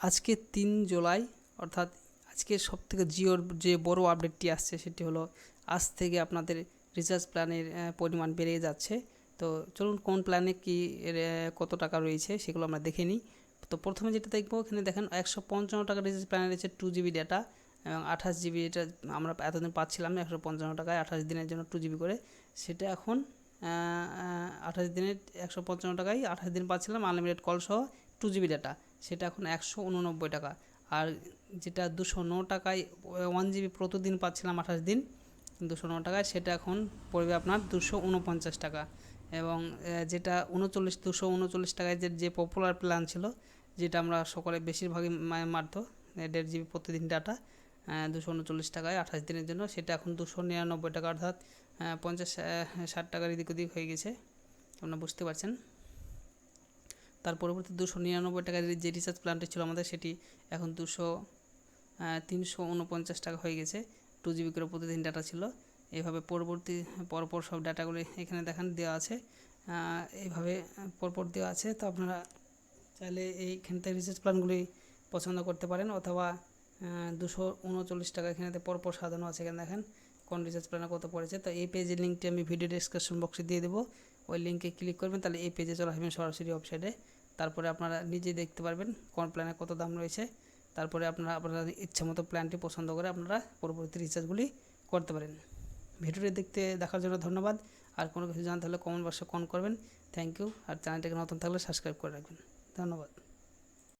আজকে তিন জুলাই, অর্থাৎ আজকে সব থেকে জিওর যে বড় আপডেটটি আসছে সেটি হলো, আজ থেকে আপনাদের রিচার্জ প্ল্যানের পরিমাণ বেড়ে যাচ্ছে। তো চলুন কোন প্ল্যানে কি কত টাকা রয়েছে সেগুলো আমরা দেখে নিই। তো প্রথমে যেটা দেখব, এখানে দেখেন একশো পঞ্চান্ন টাকা রিচার্জ প্ল্যানে রয়েছে টু জিবি ডেটা, এবং আঠাশ জিবি এটা আমরা এতদিন পাচ্ছিলাম একশো পঞ্চান্ন টাকায় আঠাশ দিনের জন্য টু জিবি করে। সেটা এখন আঠাশ দিনের একশো পঞ্চান্ন টাকায় আঠাশ দিন পাচ্ছিলাম, আনলিমিটেড কল সহ টু জিবি ডাটা। সেটা এখন একশো উননব্বই টাকা। আর যেটা দুশো ন টাকায় ওয়ান জিবি প্রতিদিন পাচ্ছিলাম আঠাশ দিন, দুশো ন টাকায়, সেটা এখন পড়বে আপনার দুশো উনপঞ্চাশ টাকা। এবং যেটা উনচল্লিশ, দুশো উনচল্লিশ টাকায় যে যে পপুলার প্ল্যান ছিল, যেটা আমরা সকলে বেশিরভাগই মারতো দেড় জিবি প্রতিদিন ডাটা দুশো উনচল্লিশ টাকায় আঠাশ দিনের জন্য, সেটা এখন দুশো নিরানব্বই টাকা, অর্থাৎ পঞ্চাশ ষাট টাকার এদিক ওদিক হয়ে গেছে। আপনারা বুঝতে পারছেন? তার পরবর্তী দুশো নিরানব্বই টাকার যে রিচার্জ প্ল্যানটি ছিল আমাদের, সেটি এখন দুশো তিনশো উনপঞ্চাশ টাকা হয়ে গেছে। টু জিবি করে প্রতিদিন ডাটা ছিল। এইভাবে পরবর্তী, পরপর সব ডাটাগুলি এখানে দেখান, দেওয়া আছে। এইভাবে পরপর দেওয়া আছে। তো আপনারা চাইলে এইখান থেকে রিচার্জ প্ল্যানগুলি পছন্দ করতে পারেন, অথবা দুশো উনচল্লিশ টাকা এখানেতে পরপর সাজানো আছে, এখানে দেখেন। কোন রিচার্জ প্ল্যানে কত পড়েছে, তো এই পেজের লিঙ্কটি আমি ভিডিও ডিসক্রিপশন বক্সে দিয়ে দেবো। ওই লিঙ্কে ক্লিক করবেন, তাহলে এই পেজে চলে আসবেন সরাসরি ওয়েবসাইটে তারপরে আপনারা নিজেই দেখতে পারবেন কোন প্ল্যানে কত দাম রয়েছে। তারপরে আপনারা আপনারা ইচ্ছা মতো প্ল্যানটি পছন্দ করে আপনারা পরবর্তী রিচার্জগুলি করতে পারেন। ভিডিওটি দেখতে, দেখার জন্য ধন্যবাদ। আর কোনো কিছু জানতে হলে কমেন্ট বক্সে কমেন্ট করবেন। থ্যাংক ইউ আর চ্যানেলটিকে নতুন থাকলে সাবস্ক্রাইব করে রাখবেন। ধন্যবাদ।